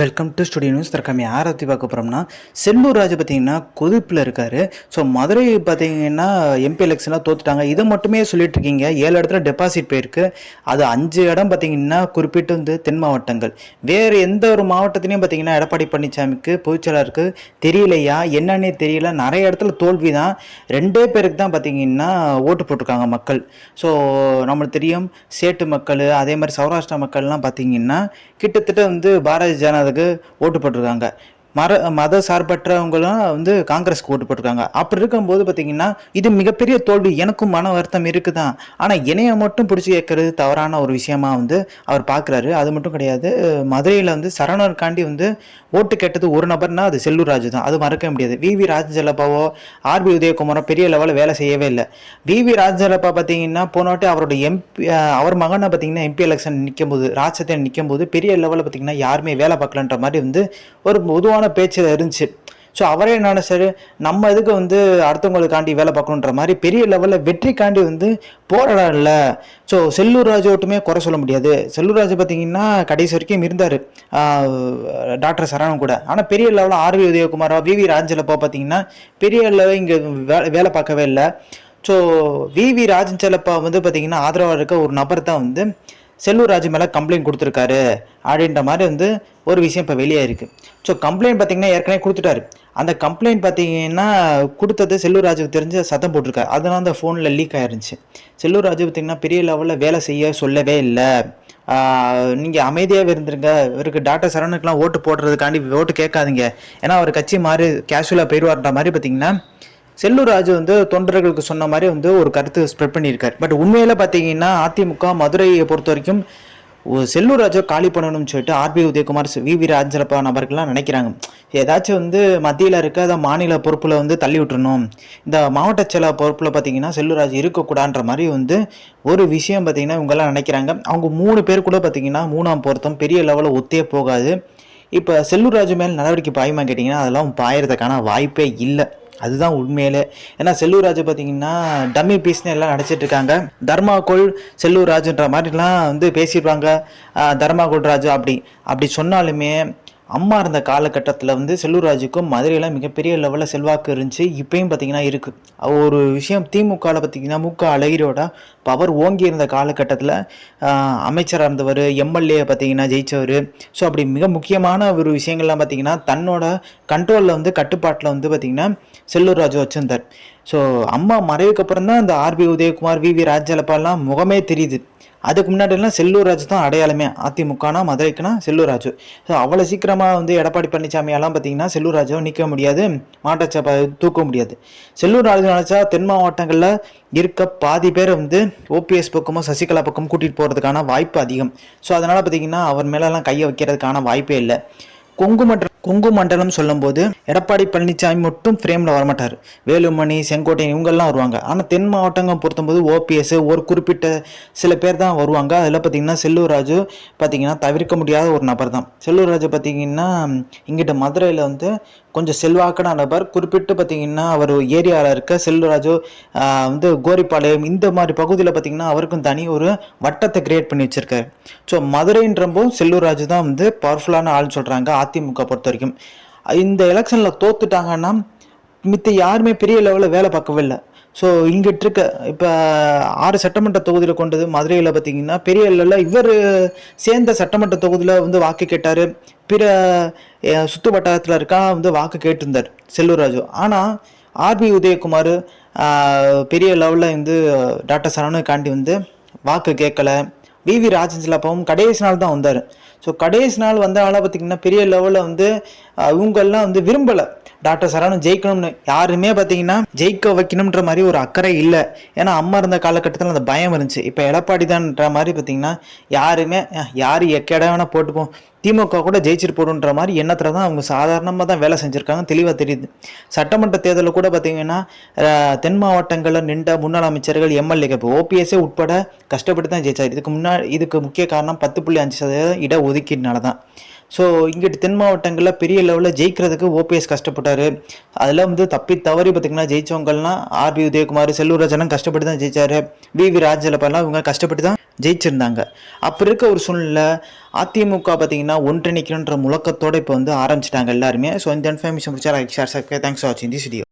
Welcome to studio news தற்காமி யாரை பற்றி பார்க்க போகிறோம்னா செல்லூர் ராஜு பார்த்தீங்கன்னா கொதிப்பில் இருக்கார். ஸோ மதுரை பார்த்தீங்கன்னா எம்பி எலெக்ஷன்லாம் தோத்துட்டாங்க. இதை மட்டுமே சொல்லிட்டு இருக்கீங்க. ஏழு இடத்துல டெபாசிட் போயிருக்கு. அது அஞ்சு இடம் பார்த்தீங்கன்னா குறிப்பிட்டு வந்து தென் மாவட்டங்கள். வேறு எந்த ஒரு மாவட்டத்திலையும் பார்த்தீங்கன்னா எடப்பாடி பழனிசாமிக்கு பொதுச்செயலாளருக்கு தெரியலையா? என்னன்னே தெரியல. நிறைய இடத்துல தோல்வி தான் ரெண்டே பேருக்கு தான் பார்த்தீங்கன்னா ஓட்டு போட்டிருக்காங்க மக்கள். ஸோ நம்மளுக்கு தெரியும் சேட்டு மக்கள் அதே மாதிரி சௌராஷ்டிரா மக்கள்லாம் பார்த்தீங்கன்னா கிட்டத்தட்ட வந்து பாரதிய அதுக்கு ஓட்டு போட்டிருக்காங்க. மர மத சார்பற்றவங்களும் வந்து காங்கிரஸ்க்கு ஓட்டு போட்டிருக்காங்க. அப்படி இருக்கும்போது பார்த்தீங்கன்னா இது மிகப்பெரிய தோல்வி. எனக்கும் மன வருத்தம் இருக்குதான். ஆனால் இணையை மட்டும் பிடிச்சி கேட்கறது தவறான ஒரு விஷயமா வந்து அவர் பார்க்குறாரு அது மட்டும் கிடையாது மதுரையில் வந்து சரணருக்காண்டி வந்து ஓட்டு கேட்டது ஒரு நபர்னா அது செல்லூர் ராஜு தான். அது மறக்க முடியாது. வி. வி. ராஜஞ்சலப்பாவோ ஆர்பி உதயகுமாரோ பெரிய லெவலில் வேலை செய்யவே இல்லை. வி. வி. ராஜஞ்சலப்பா பார்த்தீங்கன்னா போனவாட்டி அவரோட எம்பி அவர் மகனை பார்த்தீங்கன்னா எம்பி எலெக்ஷன் நிற்கும் போது ராஜசத்தியன் நிற்கும் போது பெரிய லெவலில் பார்த்தீங்கன்னா யாருமே வேலை பார்க்கலன்ற மாதிரி வந்து ஒரு பொதுவான பேச்சு இருந்துச்சு. ஸோ அவரே என்ன சரி நம்ம இதுக்கு வந்து அடுத்தவங்களுக்காண்டி வேலை பார்க்கணுன்ற மாதிரி பெரிய லெவலில் வெற்றிக்காண்டி வந்து போராடல ஸோ செல்லூர் ராஜு ஒட்டுமே குறை சொல்ல முடியாது. செல்லூர் ராஜு பார்த்தீங்கன்னா கடைசி வரைக்கும் இருந்தார். டாக்டர் சரணம் கூட. ஆனால் பெரிய லெவலில் ஆர்வி உதயகுமாரோ வி வி ராஜலப்பா பார்த்தீங்கன்னா பெரிய லெவலில் இங்கே வேலை வேலை பார்க்கவே இல்லை. ஸோ வி வி ராஜஞ்சலப்பா வந்து பார்த்தீங்கன்னா ஆதரவாக இருக்க ஒரு நபர் தான் வந்து செல்லூர் ராஜு மேலே கம்ப்ளைண்ட் கொடுத்துருக்காரு அப்படின்ற மாதிரி வந்து ஒரு விஷயம் இப்போ வெளியே இருக்குது ஸோ கம்ப்ளைண்ட் பார்த்தீங்கன்னா ஏற்கனவே கொடுத்துட்டாரு. அந்த கம்ப்ளைண்ட் பார்த்தீங்கன்னா கொடுத்தது செல்லூர் ராஜுக்கு தெரிஞ்சு சத்தம் போட்டிருக்காரு. அதெல்லாம் அந்த ஃபோனில் லீக் ஆயிருந்துச்சு. செல்லூர் ராஜு பார்த்தீங்கன்னா பெரிய லெவலில் வேலை செய்ய சொல்லவே இல்லை. நீங்கள் அமைதியாகவே இருந்துருங்க. இவருக்கு டாக்டர் சரவணுக்கெலாம் ஓட்டு போடுறதுக்காண்டி ஓட்டு கேட்காதீங்க. ஏன்னா அவர் கட்சி மாதிரி கேஷுவலாக போயிடுவார்ன்ற மாதிரி பார்த்தீங்கன்னா செல்லூர் ராஜு வந்து தொண்டர்களுக்கு சொன்ன மாதிரி வந்து ஒரு கருத்து ஸ்ப்ரெட் பண்ணியிருக்காரு. பட் உண்மையில் பார்த்தீங்கன்னா அதிமுக மதுரையை பொறுத்த வரைக்கும் ஒரு செல்லூர் காலி பண்ணணும்னு சொல்லிட்டு RB Udhayakumar V V Rajarappa நபர்கள்லாம் நினைக்கிறாங்க. ஏதாச்சும் வந்து மத்தியில் இருக்க அதை மாநில பொறுப்பில் வந்து தள்ளி விட்டுறணும். இந்த மாவட்ட செல பொறுப்பில் பார்த்தீங்கன்னா செல்லூர் இருக்கக்கூடான்ற மாதிரி வந்து ஒரு விஷயம் பார்த்தீங்கன்னா இவங்கெல்லாம் நினைக்கிறாங்க. அவங்க மூணு பேர் கூட பார்த்தீங்கன்னா மூணாம் பொருத்தம் பெரிய லெவலில் ஒத்தே போகாது. இப்போ செல்லூர் ராஜு மேல் நடவடிக்கை பாயுமா கேட்டிங்கன்னா அதெல்லாம் பாயறதுக்கான வாய்ப்பே இல்லை. அதுதான் உண்மையிலே. ஏன்னா செல்லூர்ராஜை பார்த்தீங்கன்னா டம்மி பீஸ்னு எல்லாம் நடிச்சிட்டு இருக்காங்க. தர்மாகோள் செல்லூர் ராஜுன்ற மாதிரிலாம் வந்து பேசிடுவாங்க ஆஹ் தர்மாகோள் ராஜு அப்படி. அப்படி சொன்னாலுமே அம்மா இருந்த காலகட்டத்தில் வந்து செல்லூராஜுக்கும் மதுரையில் மிகப்பெரிய லெவலில் செல்வாக்கு இருந்துச்சு. இப்பயும் பார்த்தீங்கன்னா இருக்குது ஒரு விஷயம் திமுகவில் பார்த்தீங்கன்னா முக அழகிரோட பவர் ஓங்கி இருந்த காலகட்டத்தில் அமைச்சராக இருந்தவர் எம்எல்ஏ பார்த்தீங்கன்னா ஜெயிச்சவர். ஸோ அப்படி மிக முக்கியமான ஒரு விஷயங்கள்லாம் பார்த்தீங்கன்னா தன்னோட கண்ட்ரோலில் வந்து கட்டுப்பாட்டில் வந்து பார்த்தீங்கன்னா செல்லூர் ராஜு வச்சிருந்தார். ஸோ அம்மா மறைவுக்கு அப்புறம் தான் இந்த ஆர்பி உதயகுமார் வி வி ராஜலப்பாலாம் முகமே தெரியுது. அதுக்கு முன்னாடிலாம் செல்லூர் ராஜு தான் அடையாளமே. அதிமுகனா மதுரைக்குனா செல்லூர் ராஜு. ஸோ அவ்வளோ சீக்கிரமாக வந்து எடப்பாடி பழனிசாமியெல்லாம் பார்த்தீங்கன்னா செல்லூர் நிற்க முடியாது. மாட்டச்சப்பா தூக்க முடியாது. செல்லூர் ராஜு நினச்சா தென் மாவட்டங்களில் இருக்க பாதி பேரை வந்து ஓபிஎஸ் பக்கமும் சசிகலா பக்கம் கூட்டிகிட்டு போகிறதுக்கான வாய்ப்பு அதிகம். ஸோ அதனால் பார்த்தீங்கன்னா அவர் மேலெல்லாம் கையை வைக்கிறதுக்கான வாய்ப்பே இல்லை. கொங்கு கொங்கு மண்டலம் சொல்லும்போது எடப்பாடி பழனிசாமி மட்டும் ஃப்ரேமில் வரமாட்டார். வேலுமணி செங்கோட்டையன் இவங்கெல்லாம் வருவாங்க. ஆனால் தென் மாவட்டங்கள் பொறுத்தம்போது ஓபிஎஸ் ஒரு குறிப்பிட்ட சில பேர் தான் வருவாங்க. அதில் பார்த்தீங்கன்னா செல்லூர் ராஜு பார்த்தீங்கன்னா தவிர்க்க முடியாத ஒரு நபர் தான் செல்லூர் ராஜு பார்த்திங்கன்னா இங்கிட்ட மதுரையில் வந்து கொஞ்சம் செல்வாக்கான நபர். குறிப்பிட்டு பார்த்தீங்கன்னா அவர் ஏரியாவில் இருக்க செல்வராஜோ வந்து கோரிப்பாளையம் இந்த மாதிரி பகுதியில் பார்த்தீங்கன்னா அவருக்கும் தனி ஒரு வட்டத்தை கிரியேட் பண்ணி வச்சுருக்காரு. ஸோ மதுரைன்றப்போ செல்லூர் தான் வந்து பவர்ஃபுல்லான ஆள்னு சொல்கிறாங்க அதிமுக பொறுத்த வரைக்கும். இந்த எலெக்ஷனில் தோத்துட்டாங்கன்னா மித்த யாருமே பெரிய லெவலில் வேலை பார்க்கவே இல்லை. ஸோ இங்கிட்டு இருக்க இப்போ ஆறு சட்டமன்ற தொகுதியில் கொண்டது மதுரையில் பார்த்தீங்கன்னா பெரிய லெவலில் இவர் சேர்ந்த சட்டமன்ற தொகுதியில் வந்து வாக்கு கேட்டார். பிற சுத்து வட்டாரத்தில் இருக்கா வந்து வாக்கு கேட்டிருந்தார் செல்லூர்ராஜு ஆனால் ஆர்பி உதயகுமார் பெரிய லெவலில் வந்து டாக்டர் சரவணகாண்டி வந்து வாக்கு கேட்கல. வி. வி. ராஜன்சிலாப்பாவும் கடைசி நாள் தான் வந்தார். ஸோ கடைசி நாள் வந்தனால பார்த்தீங்கன்னா பெரிய லெவலில் வந்து இவங்கெல்லாம் வந்து விரும்பலை. டாக்டர் சரவணன் ஜெயிக்கணும்னு. யாருமே பார்த்தீங்கன்னா ஜெயிக்க வைக்கணுன்ற மாதிரி ஒரு அக்கறை இல்லை. ஏன்னா அம்மா இருந்த காலகட்டத்தில் அந்த பயம் இருந்துச்சு. இப்போ எடப்பாடி தான்ன்ற மாதிரி பார்த்தீங்கன்னா யாருமே யார் எக்கேட வேணால் போட்டுப்போம். திமுக கூட ஜெயிச்சிட்டு போடுன்ற மாதிரி எண்ணத்தில் தான் அவங்க சாதாரணமாக தான் வேலை செஞ்சுருக்காங்க தெளிவாக தெரியுது. சட்டமன்ற தேர்தலில் கூட பார்த்தீங்கன்னா தென் மாவட்டங்களில் நின்ற முன்னாள் அமைச்சர்கள் எம்எல்ஏ இப்போ ஓபிஎஸ்ஸே உட்பட கஷ்டப்பட்டு தான் ஜெயிச்சார். இதுக்கு முன்னாடி இதுக்கு முக்கிய காரணம் பத்து புள்ளி அஞ்சு சதவீதம் இட ஒதுக்கீடுனால தான். ஸோ இங்கிட்டு தென் மாவட்டங்களில் பெரிய லெவலில் ஜெயிக்கிறதுக்கு ஓபிஎஸ் கஷ்டப்பட்டார். அதில் வந்து தப்பி தவறி பார்த்திங்கன்னா ஜெயிச்சவங்கள்லாம் ஆர்பி உதயகுமார் செல்லூர் கஷ்டப்பட்டு தான் ஜெயிச்சாரு. வி வி ராஜலப்பெல்லாம் இவங்க கஷ்டப்பட்டு தான் ஜெயிச்சிருந்தாங்க. அப்போ இருக்க ஒரு சூழ்நிலை அதிமுக பார்த்தீங்கன்னா ஒன்றிணைக்கணுன்ற முழக்கத்தோடு இப்போ வந்து ஆரம்பிச்சிட்டாங்க எல்லாருமே. ஸோ இந்த இன்ஃபர்மேஷன் பிடிச்சா லைக் ஷேர் தேங்க்ஸ் ஃபார் வாட்சிங் திஸ் வீடியோ